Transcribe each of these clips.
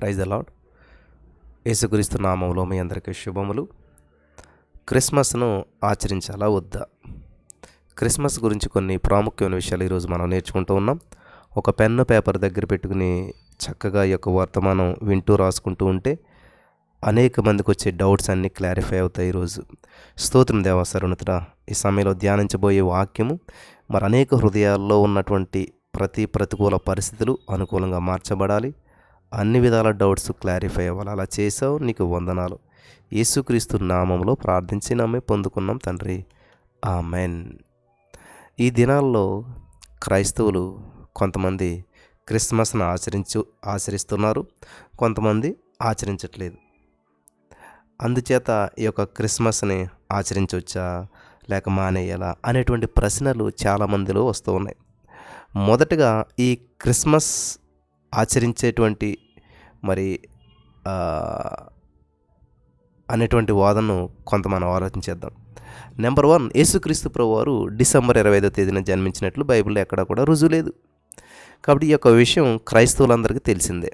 Praise అలాడ్ యేసుక్రీస్తు నామంలో మీ అందరికీ శుభములు. క్రిస్మస్ను ఆచరించాలా వద్దా? క్రిస్మస్ గురించి కొన్ని ప్రాముఖ్యమైన విషయాలు ఈరోజు మనం నేర్చుకుంటూ ఉన్నాం. ఒక పెన్ను పేపర్ దగ్గర పెట్టుకుని చక్కగా ఈ యొక్క వర్తమానం వింటూ రాసుకుంటూ ఉంటే అనేక మందికి వచ్చే డౌట్స్ అన్నీ క్లారిఫై అవుతాయి ఈరోజు. స్తోత్రం దేవాసరుణితుడ ఈ సమయంలో ధ్యానించబోయే వాక్యము మరి అనేక హృదయాల్లో ఉన్నటువంటి ప్రతి ప్రతికూల పరిస్థితులు అనుకూలంగా మార్చబడాలి. అన్ని విధాల డౌట్స్ క్లారిఫై అవ్వాలి. అలా చేసావు నీకు వందనాలు. యేసుక్రీస్తు నామంలో ప్రార్థించి నమ్మి పొందుకున్నాం తండ్రి. ఆమెన్. ఈ దినాల్లో క్రైస్తవులు కొంతమంది క్రిస్మస్ను ఆచరించు ఆచరిస్తున్నారు. కొంతమంది ఆచరించట్లేదు. అందుచేత ఈ యొక్క క్రిస్మస్ని ఆచరించవచ్చా లేక మానేయాలా? అనేటువంటి ప్రశ్నలు చాలామందిలో వస్తూ ఉన్నాయి. మొదటగా ఈ క్రిస్మస్ ఆచరించేటువంటి మరి అనేటువంటి వాదనను కొంత మనం ఆలోచించేద్దాం నెంబర్ వన్ యేసుక్రీస్తు ప్రభు వారు డిసెంబర్ ఇరవై ఐదో తేదీన జన్మించినట్లు బైబిల్లో ఎక్కడా కూడా రుజువు లేదు. కాబట్టి ఈ యొక్క విషయం క్రైస్తవులందరికీ తెలిసిందే.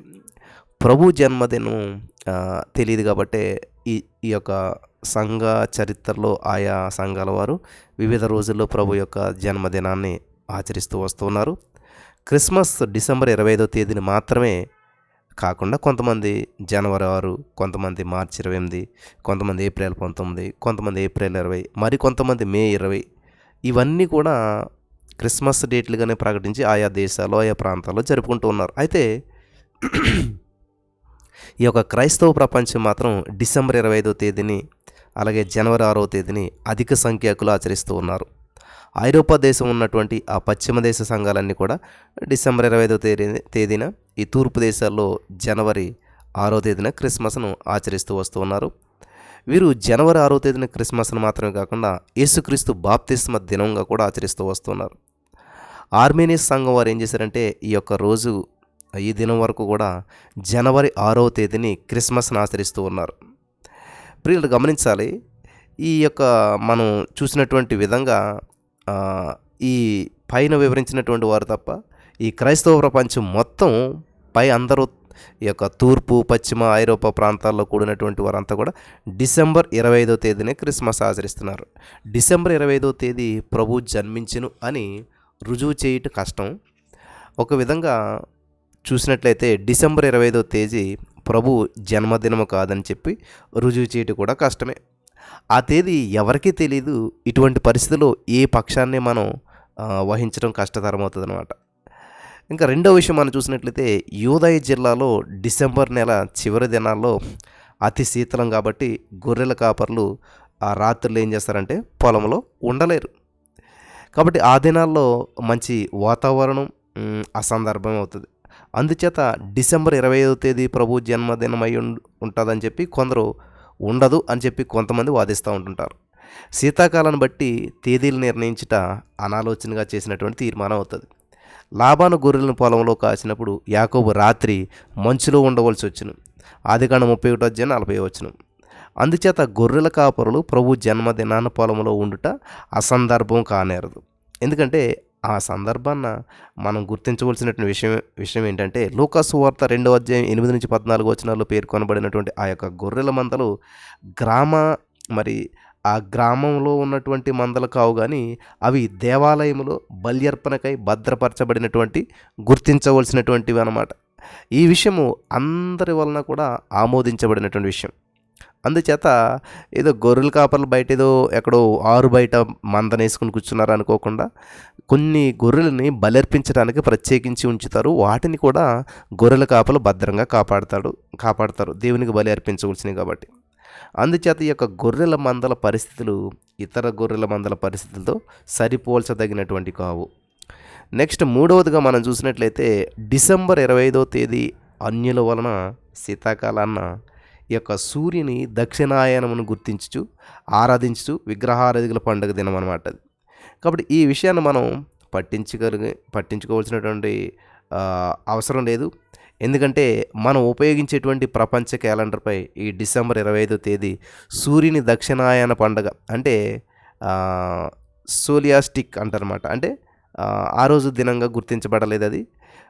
ప్రభు జన్మదినం తెలియదు కాబట్టి ఈ ఈ యొక్క సంఘ చరిత్రలో ఆయా సంఘాల వారు వివిధ రోజుల్లో ప్రభు యొక్క జన్మదినాన్ని ఆచరిస్తూ వస్తున్నారు క్రిస్మస్ డిసెంబర్ ఇరవై ఐదో తేదీని మాత్రమే కాకుండా కొంతమంది జనవరి ఆరు కొంతమంది మార్చి ఇరవై ఎనిమిది కొంతమంది ఏప్రిల్ పంతొమ్మిది కొంతమంది ఏప్రిల్ ఇరవై మరి కొంతమంది మే ఇరవై ఇవన్నీ కూడా క్రిస్మస్ డేట్లుగానే ప్రకటించి ఆయా దేశాల్లో ఆయా ప్రాంతాల్లో జరుపుకుంటూ ఉన్నారు. అయితే ఈ యొక్క క్రైస్తవ ప్రపంచం మాత్రం డిసెంబర్ ఇరవై ఐదో తేదీని అలాగే జనవరి ఆరో తేదీని అధిక సంఖ్యకులు ఆచరిస్తూ ఉన్నారు. ఐరోపా దేశం ఉన్నటువంటి ఆ పశ్చిమ దేశ సంఘాలన్నీ కూడా డిసెంబర్ ఇరవై ఐదో తేదీ తేదీన ఈ తూర్పు దేశాల్లో జనవరి ఆరో తేదీన క్రిస్మస్ను ఆచరిస్తూ వస్తూ ఉన్నారు. వీరు జనవరి ఆరో తేదీన క్రిస్మస్ను మాత్రమే కాకుండా యేసుక్రీస్తు బాప్తిస్మ దినంగా కూడా ఆచరిస్తూ వస్తున్నారు ఆర్మేనియస్ సంఘం వారు ఏం చేశారంటే ఈ యొక్క రోజు ఈ దినం వరకు కూడా జనవరి ఆరో తేదీని క్రిస్మస్ను ఆచరిస్తూ ఉన్నారు. ప్రియులు గమనించాలి ఈ యొక్క మనం చూసినటువంటి విధంగా ఈ పైన వివరించినటువంటి వారు తప్ప ఈ క్రైస్తవ ప్రపంచం మొత్తం పై అందరూ ఈ యొక్క తూర్పు పశ్చిమ ఐరోపా ప్రాంతాల్లో కూడినటువంటి వారంతా కూడా డిసెంబర్ ఇరవై ఐదో తేదీనే క్రిస్మస్ ఆచరిస్తున్నారు. డిసెంబర్ ఇరవై ఐదో తేదీ ప్రభు జన్మించును అని రుజువు చేయటం కష్టం. ఒక విధంగా చూసినట్లయితే డిసెంబర్ ఇరవై ఐదో తేదీ ప్రభు జన్మదినము కాదని చెప్పి రుజువు చేయటం కూడా కష్టమే. ఆ తేదీ ఎవరికీ తెలియదు ఇటువంటి పరిస్థితుల్లో ఏ పక్షాన్ని మనం వహించడం కష్టతరం అవుతుంది అనమాట ఇంకా రెండో విషయం మనం చూసినట్లయితే యూదయ జిల్లాలో డిసెంబర్ నెల చివరి దినాల్లో అతి శీతలం కాబట్టి గొర్రెల కాపర్లు ఆ రాత్రులు ఏం చేస్తారంటే పొలంలో ఉండలేరు. కాబట్టి ఆ దినాల్లో మంచి వాతావరణం అసందర్భం అవుతుంది. అందుచేత డిసెంబర్ ఇరవై ఐదో తేదీ ప్రభు జన్మదినం అయి ఉంటుందని చెప్పి కొందరు ఉండదు అని చెప్పి కొంతమంది వాదిస్తూ ఉంటుంటారు. శీతాకాలాన్ని బట్టి తేదీలు నిర్ణయించుట అనాలోచనగా చేసినటువంటి తీర్మానం అవుతుంది. లాభాను గొర్రెలను పొలంలో కాసినప్పుడు యాకోబు రాత్రి మంచులో ఉండవలసి వచ్చును. ఆదికాండ ముప్పై ఒకటో అధ్యాయం నలభై వచ్చును అందుచేత గొర్రెల కాపరులు ప్రభు జన్మదినాన్ని పొలంలో ఉండుట అసందర్భం కానేరదు. ఎందుకంటే ఆ సందర్భాన్న మనం గుర్తించవలసినటువంటి విషయం విషయం ఏంటంటే లూకాసు వార్త రెండవ అధ్యాయం ఎనిమిది నుంచి పద్నాలుగు వచనాల్లో పేర్కొనబడినటువంటి ఆ యొక్క గొర్రెల మందలు గ్రామ మరి ఆ గ్రామంలో ఉన్నటువంటి మందలు కావు కానీ అవి దేవాలయంలో బల్యర్పణకై భద్రపరచబడినటువంటి గుర్తించవలసినటువంటివి అన్నమాట. ఈ విషయము అందరి వలన కూడా ఆమోదించబడినటువంటి విషయం. అందుచేత ఏదో గొర్రెల కాపర్లు బయట ఏదో ఎక్కడో ఆరు బయట మందనేసుకుని కూర్చున్నారు అనుకోకుండా కొన్ని గొర్రెలని బలర్పించడానికి ప్రత్యేకించి ఉంచుతారు. వాటిని కూడా గొర్రెల కాపలు భద్రంగా కాపాడతాడు కాపాడతారు. దేవునికి బలి అర్పించవలసినవి కాబట్టి. అందుచేత ఈ యొక్క గొర్రెల మందల పరిస్థితులు ఇతర గొర్రెల మందల పరిస్థితులతో సరిపోల్చదగినటువంటి కావు. నెక్స్ట్ మూడవదిగా మనం చూసినట్లయితే డిసెంబర్ ఇరవై ఐదో తేదీ అన్యుల వలన శీతాకాలాన్న ఈ యొక్క సూర్యుని దక్షిణాయనమును గుర్తించుచు ఆరాధించుచు విగ్రహారాధికుల పండుగ దినం అనమాట అది. కాబట్టి ఈ విషయాన్ని మనం పట్టించగలిగే పట్టించుకోవాల్సినటువంటి అవసరం లేదు. ఎందుకంటే మనం ఉపయోగించేటువంటి ప్రపంచ క్యాలెండర్పై ఈ డిసెంబర్ ఇరవై ఐదో తేదీ సూర్యుని దక్షిణాయన పండగ అంటే సోలియాస్టిక్ అంటారన్నమాట. అంటే ఆ రోజు దినంగా గుర్తించబడలేదు అది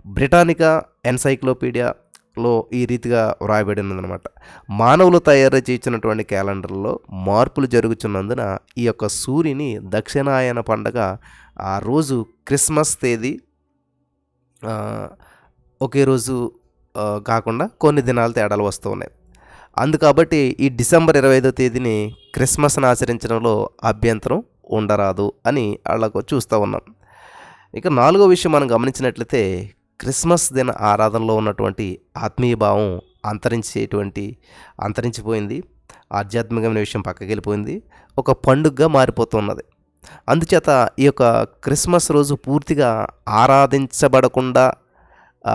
బ్రిటానికా ఎన్సైక్లోపీడియా లో ఈ రీతిగా వ్రాయబడి ఉన్నదనమాట మానవులు తయారు చేసినటువంటి క్యాలెండర్లో మార్పులు జరుగుతున్నందున ఈ యొక్క సూర్యుని దక్షిణాయన పండగ ఆ రోజు క్రిస్మస్ తేదీ ఒకే రోజు కాకుండా కొన్ని దినాలు తేడాలు వస్తూ ఉన్నాయి. అందుకాబట్టి ఈ డిసెంబర్ ఇరవై ఐదో తేదీని క్రిస్మస్ను ఆచరించడంలో అభ్యంతరం ఉండరాదు అని వాళ్ళకు చూస్తూ ఉన్నాం. ఇక నాలుగో విషయం మనం గమనించినట్లయితే క్రిస్మస్ దిన ఆరాధనలో ఉన్నటువంటి ఆత్మీయ భావం అంతరించేటువంటి అంతరించిపోయింది. ఆధ్యాత్మికమైన విషయం పక్కకి వెళ్ళిపోయింది. ఒక పండుగగా మారిపోతున్నది. అందుచేత ఈ యొక్క క్రిస్మస్ రోజు పూర్తిగా ఆరాధించబడకుండా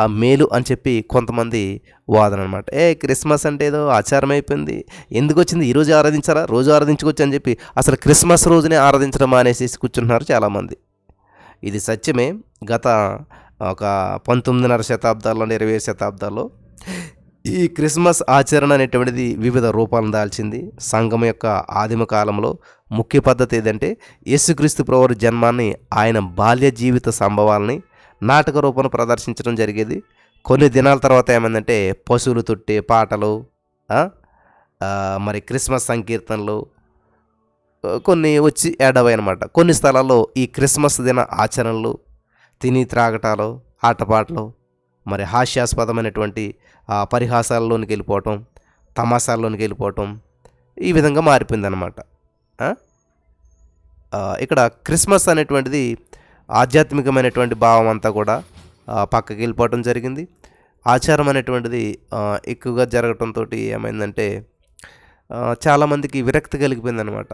మేలు అని చెప్పి కొంతమంది వాదన అనమాట ఏ క్రిస్మస్ అంటే ఏదో ఆచారం అయిపోయింది. ఎందుకు వచ్చింది? ఈరోజు ఆరాధించారా? రోజు ఆరాధించుకోవచ్చు అని చెప్పి అసలు క్రిస్మస్ రోజునే ఆరాధించడం అనేసి కూర్చుంటున్నారు చాలామంది. ఇది సత్యమే. గత ఒక పంతొమ్మిదిన్నర శతాబ్దాల్లో ఇరవై శతాబ్దాల్లో ఈ క్రిస్మస్ ఆచరణ అనేటువంటిది వివిధ రూపాలను దాల్చింది. సంఘం యొక్క ఆదిమ కాలంలో ముఖ్య పద్ధతి ఏదంటే యేసుక్రీస్తు ప్రవరు జన్మాన్ని ఆయన బాల్య జీవిత సంభవాలని నాటక రూపంలో ప్రదర్శించడం జరిగేది. కొన్ని దినాల తర్వాత ఏమైందంటే పశువులు తొట్టే పాటలు మరి క్రిస్మస్ సంకీర్తనలు కొన్ని వచ్చి యాడ్ అయ్యాయి అనమాట కొన్ని స్థలాల్లో ఈ క్రిస్మస్ దిన ఆచరణలు తిని త్రాగటాలు ఆటపాటలు మరి హాస్యాస్పదమైనటువంటి పరిహాసాల్లోనికి వెళ్ళిపోవటం తమాషాల్లోనికి వెళ్ళిపోవటం ఈ విధంగా మారిపోయిందనమాట ఇక్కడ క్రిస్మస్ అనేటువంటిది ఆధ్యాత్మికమైనటువంటి భావం అంతా కూడా పక్కకి వెళ్ళిపోవటం జరిగింది. ఆచారం అనేటువంటిది ఎక్కువగా జరగటంతో ఏమైందంటే చాలామందికి విరక్తి కలిగిపోయిందనమాట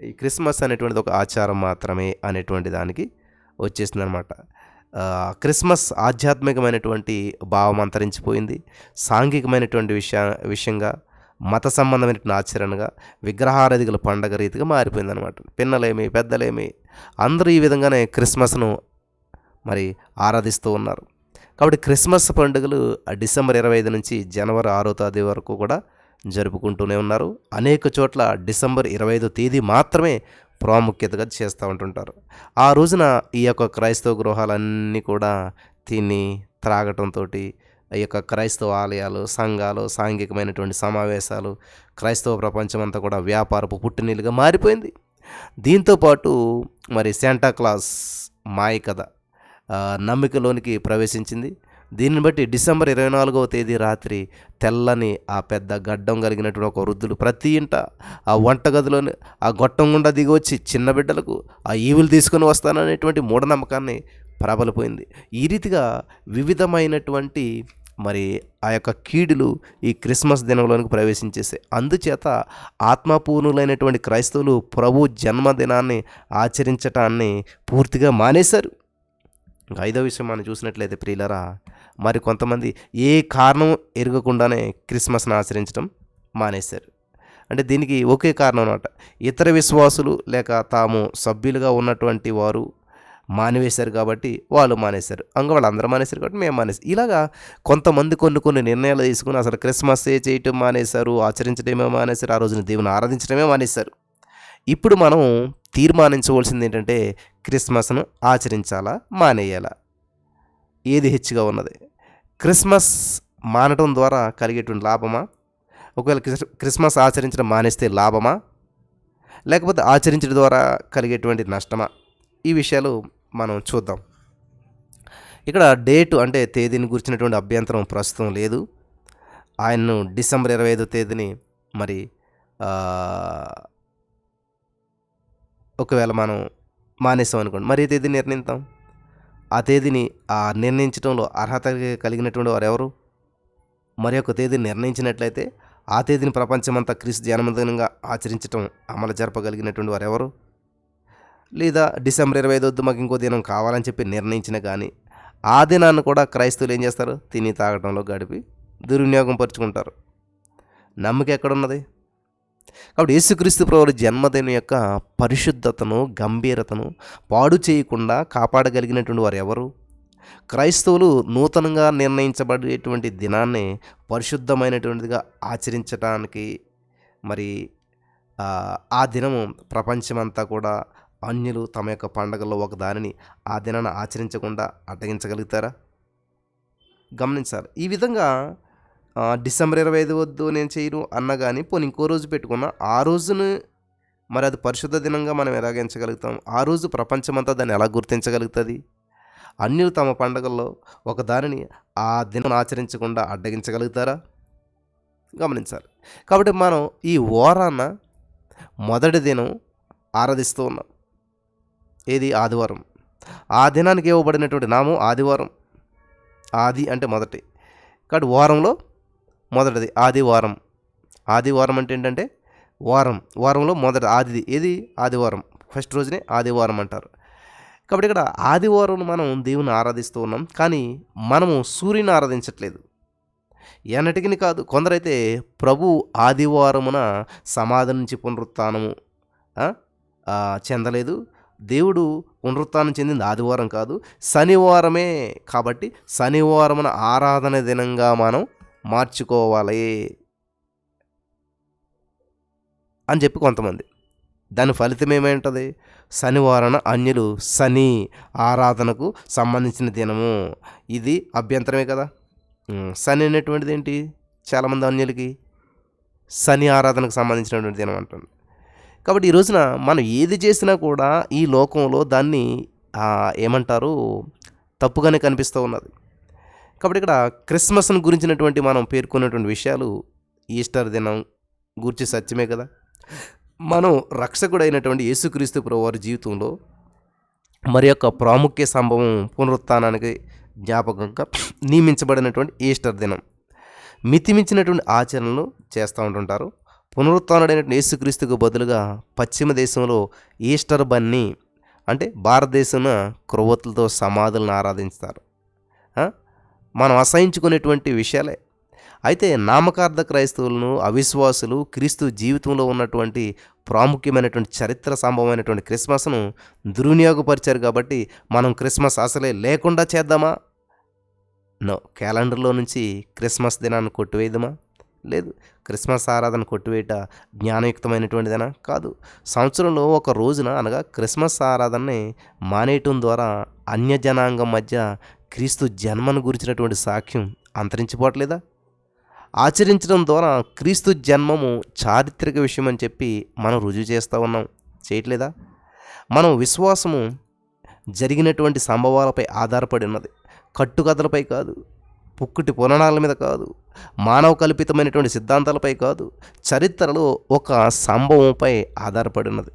ఈ క్రిస్మస్ అనేటువంటిది ఒక ఆచారం మాత్రమే అనేటువంటి దానికి వచ్చేసింది అనమాట క్రిస్మస్ ఆధ్యాత్మికమైనటువంటి భావం అంతరించిపోయింది. సాంఘికమైనటువంటి విషయ విషయంగా మత సంబంధమైనటువంటి ఆచరణగా విగ్రహారాధికుల పండగ రీతిగా మారిపోయింది అనమాట పిన్నలేమి పెద్దలేమి అందరూ ఈ విధంగానే క్రిస్మస్ను మరి ఆరాధిస్తూ ఉన్నారు. కాబట్టి క్రిస్మస్ పండుగలు ఆ డిసెంబర్ ఇరవై ఐదు నుంచి జనవరి ఆరో తేదీ వరకు కూడా జరుపుకుంటూనే ఉన్నారు. అనేక చోట్ల డిసెంబర్ ఇరవై ఐదో తేదీ మాత్రమే ప్రాముఖ్యతగా చేస్తూ ఉంటుంటారు. ఆ రోజున ఈ యొక్క క్రైస్తవ గృహాలన్నీ కూడా తిని త్రాగటంతో ఈ యొక్క క్రైస్తవ ఆలయాలు సంఘాలు సాంఘికమైనటువంటి సమావేశాలు క్రైస్తవ ప్రపంచం అంతా కూడా వ్యాపారపు పుట్టినీళ్ళుగా మారిపోయింది. దీంతోపాటు మరి శాంటా క్లాస్ మాయ కథ నమ్మికలోనికి ప్రవేశించింది. దీన్ని బట్టి డిసెంబర్ ఇరవై నాలుగవ తేదీ రాత్రి తెల్లని ఆ పెద్ద గడ్డం కలిగినటువంటి ఒక వృద్ధుడు ప్రతి ఇంట ఆ వంటగదిలోని ఆ గొట్టం గుండా దిగి వచ్చి చిన్న బిడ్డలకు ఆ ఈవులు తీసుకొని వస్తాననేటువంటి మూఢనమ్మకాన్ని ప్రబలిపోయింది. ఈ రీతిగా వివిధమైనటువంటి మరి ఆ యొక్క కీడులు ఈ క్రిస్మస్ దినంలోనికి ప్రవేశించేసాయి అందుచేత ఆత్మపూర్ణులైనటువంటి క్రైస్తవులు ప్రభు జన్మదినాన్ని ఆచరించటాన్ని పూర్తిగా మానేశారు. ఐదో విషయం మనం చూసినట్లయితే ప్రియులరా మరి కొంతమంది ఏ కారణం ఎరగకుండానే క్రిస్మస్ను ఆచరించడం మానేశారు. అంటే దీనికి ఒకే కారణం అనమాట ఇతర విశ్వాసులు లేక తాము సభ్యులుగా ఉన్నటువంటి వారు మానివేశారు కాబట్టి వాళ్ళు మానేశారు. అంగ వాళ్ళు అందరూ మానేశారు కాబట్టి మేము మానేసాం ఇలాగా కొంతమంది కొన్ని కొన్ని నిర్ణయాలు తీసుకుని అసలు క్రిస్మస్ ఏ చేయటం మానేశారు ఆచరించడమే మానేశారు ఆ రోజున దేవుని ఆరాధించడమే మానేశారు. ఇప్పుడు మనం తీర్మానించవలసింది ఏంటంటే క్రిస్మస్ను ఆచరించాలా మానేయాలా? ఏది హెచ్చుగా ఉన్నది? క్రిస్మస్ మానటం ద్వారా కలిగేటువంటి లాభమా? ఒకవేళ క్రిస్- క్రిస్మస్ ఆచరించడం మానేస్తే లాభమా? లేకపోతే ఆచరించడం ద్వారా కలిగేటువంటి నష్టమా? ఈ విషయాలు మనం చూద్దాం. ఇక్కడ డేటు అంటే తేదీని గురించినటువంటి అభ్యంతరం ప్రస్తుతం లేదు. ఆయన్ను డిసెంబర్ ఇరవై ఐదో తేదీని మరి ఒకవేళ మనం మానేసాం అనుకోండి మరి ఏ తేదీ నిర్ణయిస్తాం ఆ తేదీని ఆ నిర్ణయించడంలో అర్హత కలిగినటువంటి వారు ఎవరు మరి ఒక తేదీని నిర్ణయించినట్లయితే ఆ తేదీని ప్రపంచమంతా క్రీస్తు జన్మదినంగా ఆచరించడం అమలు జరపగలిగినటువంటి వారు ఎవరు లేదా డిసెంబర్ ఇరవై ఐదు వద్దు మాకు ఇంకో దినం కావాలని చెప్పి నిర్ణయించిన కానీ ఆ దినాన్ని కూడా క్రైస్తవులు ఏం చేస్తారు? తిని తాగడంలో గడిపి దుర్వినియోగం పరుచుకుంటారు. నమ్మకం ఎక్కడున్నది? కాబట్టి యేసుక్రీస్తు ప్రభువుల జన్మదినం యొక్క పరిశుద్ధతను గంభీరతను పాడు చేయకుండా కాపాడగలిగినటువంటి వారు ఎవరు? క్రైస్తవులు నూతనంగా నిర్ణయించబడేటువంటి దినాన్ని పరిశుద్ధమైనటువంటిదిగా ఆచరించడానికి మరి ఆ, దినము ప్రపంచమంతా కూడా అన్యులు తమ యొక్క పండగల్లో ఒక దానిని ఆ దినాన్ని ఆచరించకుండా అడ్డగించగలుగుతారా గమనించాలి. ఈ విధంగా డిసెంబర్ ఇరవై ఐదు వద్దు నేను చేయను అన్న కానీ పోనీ ఇంకో రోజు పెట్టుకున్నా ఆ రోజును మరి అది పరిశుద్ధ దినంగా మనం ఎలాగించగలుగుతాం? ఆ రోజు ప్రపంచమంతా దాన్ని ఎలా గుర్తించగలుగుతుంది? అన్యులు తమ పండగల్లో ఒక దానిని ఆ దినం ఆచరించకుండా అడ్డగించగలుగుతారా? గమనించాలి. కాబట్టి మనం ఈ ఓరాన్న మొదటి దినం ఆరాధిస్తూ ఉన్నాం. ఏది? ఆదివారం. ఆ దినానికి ఇవ్వబడినటువంటి నామం ఆదివారం. ఆది అంటే మొదటి. కాబట్టి వారంలో మొదటిది ఆదివారం. ఆదివారం అంటే ఏంటంటే వారం. వారంలో మొదటి ఆదిది. ఏది? ఆదివారం. ఫస్ట్ రోజునే ఆదివారం అంటారు. కాబట్టి ఇక్కడ ఆదివారం మనం దేవుని ఆరాధిస్తూ ఉన్నాం. కానీ మనము సూర్యుని ఆరాధించట్లేదు. ఎన్నటికి కాదు. కొందరైతే ప్రభు ఆదివారమున సమాధి నుంచి పునరుత్నము చెందలేదు. దేవుడు పునరుత్నం చెందింది ఆదివారం కాదు. శనివారమే కాబట్టి శనివారమున ఆరాధన దినంగా మనం మార్చుకోవాలి అని చెప్పి కొంతమంది. దాని ఫలితం ఏమేంటది? శనివారన అన్యులు శని ఆరాధనకు సంబంధించిన దినము. ఇది అభ్యంతరమే కదా? శని అనేటువంటిది ఏంటి? చాలామంది అన్యులకి శని ఆరాధనకు సంబంధించినటువంటి దినం అంటుంది కాబట్టి ఈ రోజున మనం ఏది చేసినా కూడా ఈ లోకంలో దాన్ని ఏమంటారు? తప్పుగానే కనిపిస్తూ ఉన్నది. కాబట్టి ఇక్కడ క్రిస్మస్ను గురించినటువంటి మనం పేర్కొన్నటువంటి విషయాలు ఈస్టర్ దినం గురించి సత్యమే కదా. మనం రక్షకుడైనటువంటి యేసుక్రీస్తు వారి జీవితంలో మరి యొక్క ప్రాముఖ్య సంభవం పునరుత్నానికి జ్ఞాపకంగా నియమించబడినటువంటి ఈస్టర్ దినం. మితిమించినటువంటి ఆచరణలు చేస్తూ ఉంటుంటారు. పునరుత్థానుడైనటువంటి యేసుక్రీస్తుకు బదులుగా పశ్చిమ దేశంలో ఈస్టర్ బన్నీ అంటే భారతదేశంలో క్రొవ్వతులతో సమాధులను ఆరాధిస్తారు. మనం అసహించుకునేటువంటి విషయాలే. అయితే నామకార్థ క్రైస్తవులను అవిశ్వాసులు క్రీస్తు జీవితంలో ఉన్నటువంటి ప్రాముఖ్యమైనటువంటి చరిత్ర సంభవమైనటువంటి క్రిస్మస్ను దుర్వినియోగపరిచారు కాబట్టి మనం క్రిస్మస్ అసలే లేకుండా చేద్దామా? నో. క్యాలెండర్లో నుంచి క్రిస్మస్ దినాన్ని కొట్టివేయదమా? లేదు. క్రిస్మస్ ఆరాధన కొట్టివేయట జ్ఞానయుక్తమైనటువంటిదేనా కాదు. సంవత్సరంలో ఒక రోజున అనగా క్రిస్మస్ ఆరాధనని మానేయటం ద్వారా అన్యజనాంగం మధ్య క్రీస్తు జన్మను గురించినటువంటి సాక్ష్యం అంతరించిపోవట్లేదా? ఆచరించడం ద్వారా క్రీస్తు జన్మము చారిత్రక విషయం అని చెప్పి మనం రుజువు చేస్తూ ఉన్నాం. చేయట్లేదా? మనం విశ్వాసము జరిగినటువంటి సంభవాలపై ఆధారపడి ఉన్నది. కట్టుకథలపై కాదు పుక్కుటి పురాణాల మీద కాదు మానవ కల్పితమైనటువంటి సిద్ధాంతాలపై కాదు చరిత్రలో ఒక సంభవంపై ఆధారపడి ఉన్నది.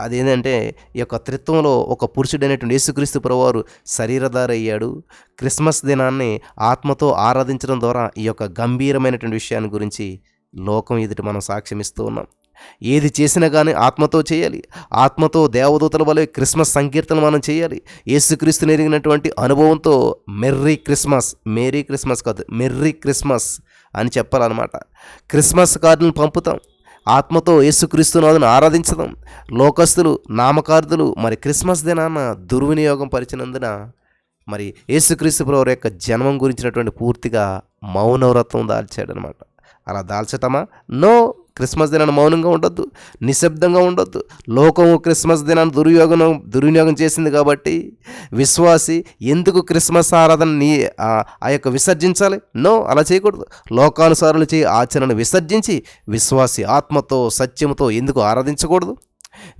అదేంటంటే ఈ యొక్క త్రిత్వంలో ఒక పురుషుడైనటువంటి యేసుక్రీస్తు ప్రభువారు శరీరధారి అయ్యాడు క్రిస్మస్ దినాన్ని ఆత్మతో ఆరాధించడం ద్వారా ఈ యొక్క గంభీరమైనటువంటి విషయాన్ని గురించి లోకం ఎదుటి మనం సాక్ష్యమిస్తూ ఉన్నాం. ఏది చేసినా కానీ ఆత్మతో చేయాలి. ఆత్మతో దేవదూతల వలె క్రిస్మస్ సంకీర్తన మనం చేయాలి. యేసుక్రీస్తు ఎరిగినటువంటి అనుభవంతో మెర్రీ క్రిస్మస్ మేరీ క్రిస్మస్ కాదు మెర్రీ క్రిస్మస్ అని చెప్పాలన్నమాట. క్రిస్మస్ కార్డులను పంపుతాం. ఆత్మతో యేసుక్రీస్తునాథును ఆరాధించడం. లోకస్తులు నామకార్థులు మరి క్రిస్మస్ దినాన దుర్వినియోగం పరిచినందున మరి యేసుక్రీస్తు ప్రభు యొక్క జన్మం గురించినటువంటి పూర్తిగా మౌనవ్రతం దాల్చాడనమాట. అలా దాల్చటమా? నో. క్రిస్మస్ దినాన్ని మౌనంగా ఉండొద్దు నిశ్శబ్దంగా ఉండొద్దు. లోకము క్రిస్మస్ దినాన్ని దుర్యోగం దుర్వినియోగం చేసింది కాబట్టి విశ్వాసి ఎందుకు క్రిస్మస్ ఆరాధన నీ ఆ యొక్క విసర్జించాలి? నో అలా చేయకూడదు. లోకానుసారులు చేయి ఆచరణను విసర్జించి విశ్వాసి ఆత్మతో సత్యముతో ఎందుకు ఆరాధించకూడదు?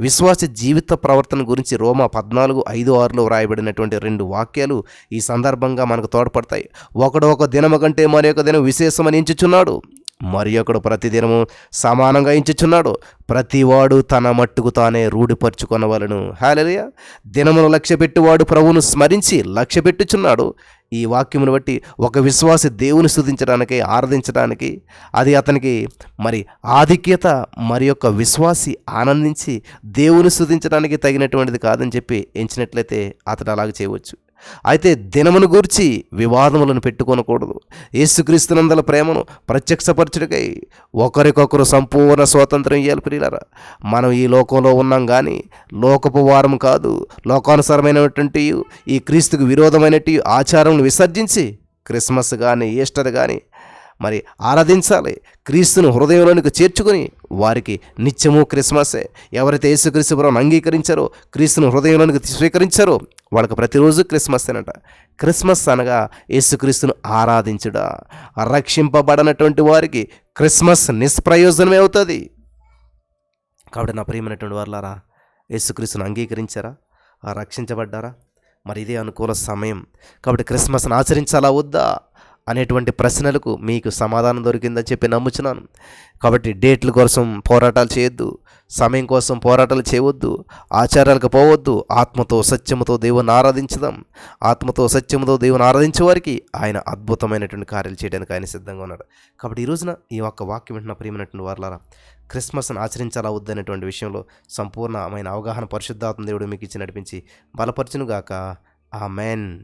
విశ్వాస జీవిత ప్రవర్తన గురించి రోమా పద్నాలుగు ఐదు ఆరులో వ్రాయబడినటువంటి రెండు వాక్యాలు ఈ సందర్భంగా మనకు తోడ్పడతాయి. ఒకడు ఒక దినము కంటే మరొక దినం విశేషమని ఎంచుచున్నాడు. మరి ఒకడు ప్రతిదినము సమానంగా ఎంచుచున్నాడు. ప్రతివాడు తన మట్టుకు తానే రూఢిపరుచుకొనవలను. హాలెలుయ దినమును లక్ష్యపెట్టువాడు ప్రభువును స్మరించి లక్ష్యపెట్టుచున్నాడు. ఈ వాక్యమును బట్టి ఒక విశ్వాసి దేవుని స్థుతించడానికి ఆరాధించడానికి అది అతనికి మరి ఆధిక్యత మరి యొక్క విశ్వాసి ఆనందించి దేవుని స్థుతించడానికి తగినటువంటిది కాదని చెప్పి ఎంచినట్లయితే అతడు అలాగ చేయవచ్చు. అయితే దినమును గూర్చి వివాదములను పెట్టుకొనకూడదు. యేసుక్రీస్తునందల ప్రేమను ప్రత్యక్షపరచుడికై ఒకరికొకరు సంపూర్ణ స్వాతంత్రం ఇవ్వాలి ప్రియులరా. మనం ఈ లోకంలో ఉన్నాం కానీ లోకపు వారం కాదు లోకానుసారమైనటువంటి ఈ క్రీస్తుకు విరోధమైనటువంటి ఆచారం విసర్జించి క్రిస్మస్ కానీ ఈస్టర్ కానీ మరి ఆరాధించాలి. క్రీస్తును హృదయంలోనికి చేర్చుకొని వారికి నిత్యము క్రిస్మసే. ఎవరైతే యేసుక్రీస్తు ప్రభువును అంగీకరించారో క్రీస్తును హృదయంలోనికి స్వీకరించారో వాళ్ళకి ప్రతిరోజు క్రిస్మస్ అనట క్రిస్మస్ అనగా యేసుక్రీస్తును ఆరాధించుడా రక్షింపబడనటువంటి వారికి క్రిస్మస్ నిష్ప్రయోజనమే అవుతుంది. కాబట్టి నా ప్రియమైనటువంటి వారులారా యేసుక్రీస్తును అంగీకరించారా? రక్షించబడ్డారా? మరి ఇదే అనుకూల సమయం. కాబట్టి క్రిస్మస్ను ఆచరించాలా? వద్దా? అనేటువంటి ప్రశ్నలకు మీకు సమాధానం దొరికిందని చెప్పి నమ్ముచున్నాను. కాబట్టి డేట్ల కోసం పోరాటాలు చేయొద్దు సమయం కోసం పోరాటాలు చేయవద్దు ఆచారాలకు పోవద్దు ఆత్మతో సత్యముతో దేవుని ఆరాధించుదాం. ఆత్మతో సత్యముతో దేవుని ఆరాధించే వారికి ఆయన అద్భుతమైనటువంటి కార్యాలు చేయడానికి ఆయన సిద్ధంగా ఉన్నాడు. కాబట్టి ఈ రోజున ఈ యొక్క వాక్యం వింటున్న ప్రియమైనటువంటి వారులారా క్రిస్మస్ను ఆచరించాలా వద్దనేటువంటి విషయంలో సంపూర్ణమైన అవగాహన పరిశుద్ధాత్మ దేవుడు మీకు ఇచ్చి నడిపించి బలపరచునుగాక. ఆ మెన్